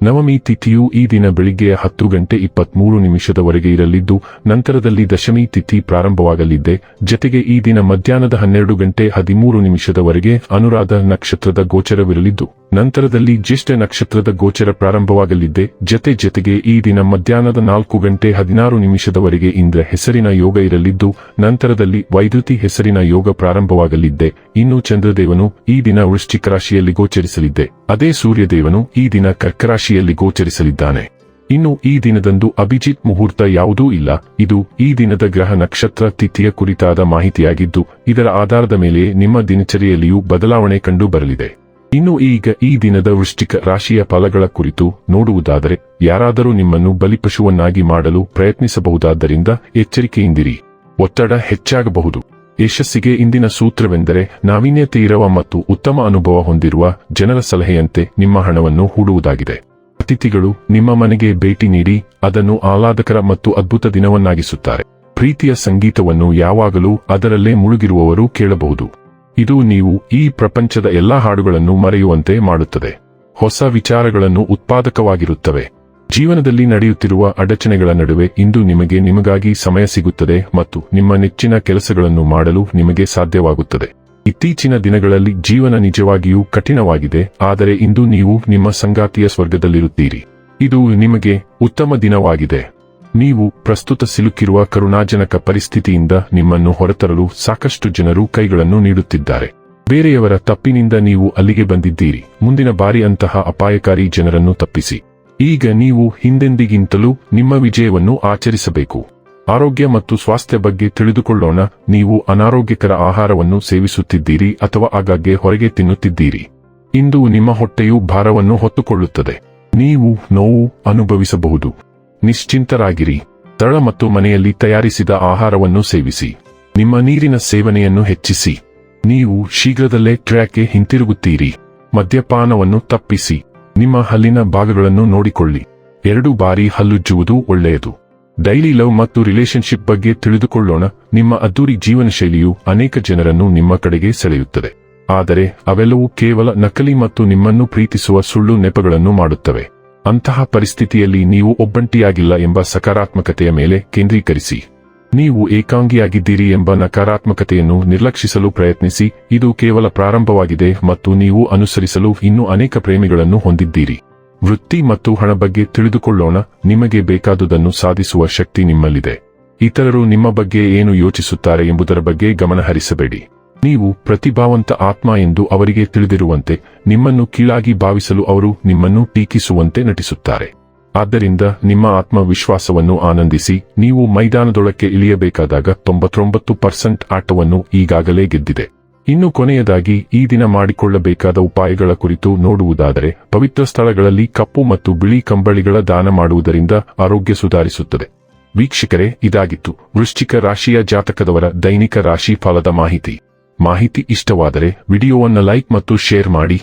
ನವಮಿ ತಿಥಿಯು ಈ ದಿನ ಬೆಳಿಗ್ಗೆ ಹತ್ತು ಗಂಟೆ ಇಪ್ಪತ್ಮೂರು ನಿಮಿಷದವರೆಗೆ ಇರಲಿದ್ದು, ನಂತರದಲ್ಲಿ ದಶಮಿ ತಿಥಿ ಪ್ರಾರಂಭವಾಗಲಿದೆ. ಜತೆಗೆ ಈ ದಿನ ಮಧ್ಯಾಹ್ನದ ಹನ್ನೆರಡು ಗಂಟೆ ಹದಿಮೂರು ನಿಮಿಷದವರೆಗೆ ಅನುರಾಧ ನಕ್ಷತ್ರದ ಗೋಚರವಿರಲಿದ್ದು, ನಂತರದಲ್ಲಿ ಜ್ಯೇಷ್ಠ ನಕ್ಷತ್ರದ ಗೋಚರ ಪ್ರಾರಂಭವಾಗಲಿದೆ. ಜತೆ ಜತೆಗೆ ಈ ದಿನ ಮಧ್ಯಾಹ್ನದ ನಾಲ್ಕು ಗಂಟೆ ಹದಿನಾರು ನಿಮಿಷದವರೆಗೆ ಇಂದ್ರ ಹೆಸರಿನ ಯೋಗ ಇರಲಿದ್ದು, ನಂತರದಲ್ಲಿ ವೈದ್ಯುತಿ ಹೆಸರಿನ ಯೋಗ ಪ್ರಾರಂಭವಾಗಲಿದೆ. ಇನ್ನು ಚಂದ್ರದೇವನು ಈ ದಿನ ವೃಶ್ಚಿಕ ರಾಶಿಯಲ್ಲಿ ಗೋಚರಿಸಲಿದೆ. ಅದೇ ಸೂರ್ಯದೇವನು ಈ ದಿನ ಕರ್ಕರಾಶಿಯಲ್ಲಿ ಗೋಚರಿಸಲಿದ್ದಾನೆ. ಇನ್ನು ಈ ದಿನದಂದು ಅಭಿಜಿತ್ ಮುಹೂರ್ತ ಯಾವುದೂ ಇಲ್ಲ. ಇದು ಈ ದಿನದ ಗ್ರಹ ನಕ್ಷತ್ರ ತಿಥಿಯ ಕುರಿತಾದ ಮಾಹಿತಿಯಾಗಿದ್ದು, ಇದರ ಆಧಾರದ ಮೇಲೆ ನಿಮ್ಮ ದಿನಚರಿಯಲ್ಲಿಯೂ ಬದಲಾವಣೆ ಕಂಡು ಬರಲಿದೆ. ಇನ್ನು ಈಗ ಈ ದಿನದ ವೃಶ್ಚಿಕ ರಾಶಿಯ ಫಲಗಳ ಕುರಿತು ನೋಡುವುದಾದರೆ, ಯಾರಾದರೂ ನಿಮ್ಮನ್ನು ಬಲಿಪಶುವನ್ನಾಗಿ ಮಾಡಲು ಪ್ರಯತ್ನಿಸಬಹುದಾದ್ದರಿಂದ ಎಚ್ಚರಿಕೆಯಿಂದಿರಿ. ಒತ್ತಡ ಹೆಚ್ಚಾಗಬಹುದು. ಯಶಸ್ಸಿಗೆ ಇಂದಿನ ಸೂತ್ರವೆಂದರೆ ನಾವೀನ್ಯತೆ ಇರುವ ಮತ್ತು ಉತ್ತಮ ಅನುಭವ ಹೊಂದಿರುವ ಜನರ ಸಲಹೆಯಂತೆ ನಿಮ್ಮ ಹಣವನ್ನು ಹೂಡುವುದಾಗಿದೆ. ಅತಿಥಿಗಳು ನಿಮ್ಮ ಮನೆಗೆ ಭೇಟಿ ನೀಡಿ ಅದನ್ನು ಆಹ್ಲಾದಕರ ಮತ್ತು ಅದ್ಭುತ ದಿನವನ್ನಾಗಿಸುತ್ತಾರೆ. ಪ್ರೀತಿಯ ಸಂಗೀತವನ್ನು ಯಾವಾಗಲೂ ಅದರಲ್ಲೇ ಮುಳುಗಿರುವವರು ಕೇಳಬಹುದು. ಇದು ನೀವು ಈ ಪ್ರಪಂಚದ ಎಲ್ಲಾ ಹಾಡುಗಳನ್ನು ಮರೆಯುವಂತೆ ಮಾಡುತ್ತದೆ. ಹೊಸ ವಿಚಾರಗಳನ್ನು ಉತ್ಪಾದಕವಾಗಿರುತ್ತವೆ. ಜೀವನದಲ್ಲಿ ನಡೆಯುತ್ತಿರುವ ಅಡಚಣೆಗಳ ನಡುವೆ ಇಂದು ನಿಮಗೆ ನಿಮಗಾಗಿ ಸಮಯ ಸಿಗುತ್ತದೆ ಮತ್ತು ನಿಮ್ಮ ನೆಚ್ಚಿನ ಕೆಲಸಗಳನ್ನು ಮಾಡಲು ನಿಮಗೆ ಸಾಧ್ಯವಾಗುತ್ತದೆ. ಇತ್ತೀಚಿನ ದಿನಗಳಲ್ಲಿ ಜೀವನ ನಿಜವಾಗಿಯೂ ಕಠಿಣವಾಗಿದೆ, ಆದರೆ ಇಂದು ನೀವು ನಿಮ್ಮ ಸಂಗಾತಿಯ ಸ್ವರ್ಗದಲ್ಲಿರುತ್ತೀರಿ. ಇದು ನಿಮಗೆ ಉತ್ತಮ ದಿನವಾಗಿದೆ. ನೀವು ಪ್ರಸ್ತುತ ಸಿಲುಕಿರುವ ಕರುಣಾಜನಕ ಪರಿಸ್ಥಿತಿಯಿಂದ ನಿಮ್ಮನ್ನು ಹೊರತರಲು ಸಾಕಷ್ಟು ಜನರು ಕೈಗಳನ್ನು ನೀಡುತ್ತಿದ್ದಾರೆ. ಬೇರೆಯವರ ತಪ್ಪಿನಿಂದ ನೀವು ಅಲ್ಲಿಗೆ ಬಂದಿದ್ದೀರಿ. ಮುಂದಿನ ಬಾರಿ ಅಂತಹ ಅಪಾಯಕಾರಿ ಜನರನ್ನು ತಪ್ಪಿಸಿ. ಈಗ ನೀವು ಹಿಂದೆಂದಿಗಿಂತಲೂ ನಿಮ್ಮ ವಿಜಯವನ್ನು ಆಚರಿಸಬೇಕು. ಆರೋಗ್ಯ ಮತ್ತು ಸ್ವಾಸ್ಥ್ಯ ಬಗ್ಗೆ ತಿಳಿದುಕೊಳ್ಳೋಣ, ನೀವು ಅನಾರೋಗ್ಯಕರ ಆಹಾರವನ್ನು ಸೇವಿಸುತ್ತಿದ್ದೀರಿ ಅಥವಾ ಆಗಾಗ್ಗೆ ಹೊರಗೆ ತಿನ್ನುತ್ತಿದ್ದೀರಿ. ಇಂದು ನಿಮ್ಮ ಹೊಟ್ಟೆಯು ಭಾರವನ್ನು ಹೊತ್ತುಕೊಳ್ಳುತ್ತದೆ. ನೀವು ನೋವು ಅನುಭವಿಸಬಹುದು. ನಿಶ್ಚಿಂತರಾಗಿರಿ. ತಳ ಮತ್ತು ಮನೆಯಲ್ಲಿ ತಯಾರಿಸಿದ ಆಹಾರವನ್ನು ಸೇವಿಸಿ. ನಿಮ್ಮ ನೀರಿನ ಸೇವನೆಯನ್ನು ಹೆಚ್ಚಿಸಿ. ನೀವು ಶೀಘ್ರದಲ್ಲೇ ಟ್ರ್ಯಾಕ್ಗೆ ಹಿಂತಿರುಗುತ್ತೀರಿ. ಮದ್ಯಪಾನವನ್ನು ತಪ್ಪಿಸಿ. ನಿಮ್ಮ ಹಲ್ಲಿನ ಭಾಗಗಳನ್ನು ನೋಡಿಕೊಳ್ಳಿ. ಎರಡು ಬಾರಿ ಹಲ್ಲುಜ್ಜುವುದು ಒಳ್ಳೆಯದು. ಡೈಲಿ ಲವ್ ಮತ್ತು ರಿಲೇಶನ್ಶಿಪ್ ಬಗ್ಗೆ ತಿಳಿದುಕೊಳ್ಳೋಣ. ನಿಮ್ಮ ಅದ್ದೂರಿ ಜೀವನ ಶೈಲಿಯು ಅನೇಕ ಜನರನ್ನು ನಿಮ್ಮ ಕಡೆಗೆ ಸೆಳೆಯುತ್ತದೆ. ಆದರೆ ಅವೆಲ್ಲವೂ ಕೇವಲ ನಕಲಿ ಮತ್ತು ನಿಮ್ಮನ್ನು ಪ್ರೀತಿಸುವ ಸುಳ್ಳು ನೆಪಗಳನ್ನು ಮಾಡುತ್ತವೆ. ಅಂತಹ ಪರಿಸ್ಥಿತಿಯಲ್ಲಿ ನೀವು ಒಬ್ಬಂಟಿಯಾಗಿಲ್ಲ ಎಂಬ ಸಕಾರಾತ್ಮಕತೆಯ ಮೇಲೆ ಕೇಂದ್ರೀಕರಿಸಿ. ನೀವು ಏಕಾಂಗಿಯಾಗಿದ್ದೀರಿ ಎಂಬ ನಕಾರಾತ್ಮಕತೆಯನ್ನು ನಿರ್ಲಕ್ಷಿಸಲು ಪ್ರಯತ್ನಿಸಿ, ಇದು ಕೇವಲ ಪ್ರಾರಂಭವಾಗಿದೆ ಮತ್ತು ನೀವು ಅನುಸರಿಸಲು ಇನ್ನೂ ಅನೇಕ ಪ್ರೇಮಿಗಳನ್ನು ಹೊಂದಿದ್ದೀರಿ. ವೃತ್ತಿ ಮತ್ತು ಹಣ ಬಗ್ಗೆ ತಿಳಿದುಕೊಳ್ಳೋಣ, ನಿಮಗೆ ಬೇಕಾದುದನ್ನು ಸಾಧಿಸುವ ಶಕ್ತಿ ನಿಮ್ಮಲ್ಲಿದೆ. ಇತರರು ನಿಮ್ಮ ಬಗ್ಗೆ ಏನು ಯೋಚಿಸುತ್ತಾರೆ ಎಂಬುದರ ಬಗ್ಗೆ ಗಮನಹರಿಸಬೇಡಿ. ನೀವು ಪ್ರತಿಭಾವಂತ ಆತ್ಮ ಎಂದು ಅವರಿಗೆ ತಿಳಿದಿರುವಂತೆ, ನಿಮ್ಮನ್ನು ಕೀಳಾಗಿ ಭಾವಿಸಲು ಅವರು ನಿಮ್ಮನ್ನು ಟೀಕಿಸುವಂತೆ ನಟಿಸುತ್ತಾರೆ. ಆದ್ದರಿಂದ ನಿಮ್ಮ ಆತ್ಮವಿಶ್ವಾಸವನ್ನು ಆನಂದಿಸಿ, ನೀವು ಮೈದಾನದೊಳಕ್ಕೆ ಇಳಿಯಬೇಕಾದಾಗ ತೊಂಬತ್ತೊಂಬತ್ತು ಪರ್ಸೆಂಟ್ ಆಟವನ್ನು ಈಗಾಗಲೇ ಗೆದ್ದಿದೆ. ಇನ್ನು ಕೊನೆಯದಾಗಿ, ಈ ದಿನ ಮಾಡಿಕೊಳ್ಳಬೇಕಾದ ಉಪಾಯಗಳ ಕುರಿತು ನೋಡುವುದಾದರೆ, ಪವಿತ್ರ ಸ್ಥಳಗಳಲ್ಲಿ ಕಪ್ಪು ಮತ್ತು ಬಿಳಿ ಕಂಬಳಿಗಳ ದಾನ ಮಾಡುವುದರಿಂದ ಆರೋಗ್ಯ ಸುಧಾರಿಸುತ್ತದೆ. ವೀಕ್ಷಕರೇ, ಇದಾಗಿತ್ತು. ವೃಶ್ಚಿಕ ರಾಶಿಯ ಜಾತಕದವರ ದೈನಿಕ ರಾಶಿ ಫಲದ ಮಾಹಿತಿ. ಮಾಹಿತಿ ಇಷ್ಟವಾದರೆ, ವಿಡಿಯೋವನ್ನು ಲೈಕ್ ಮತ್ತು ಶೇರ್ ಮಾಡಿ.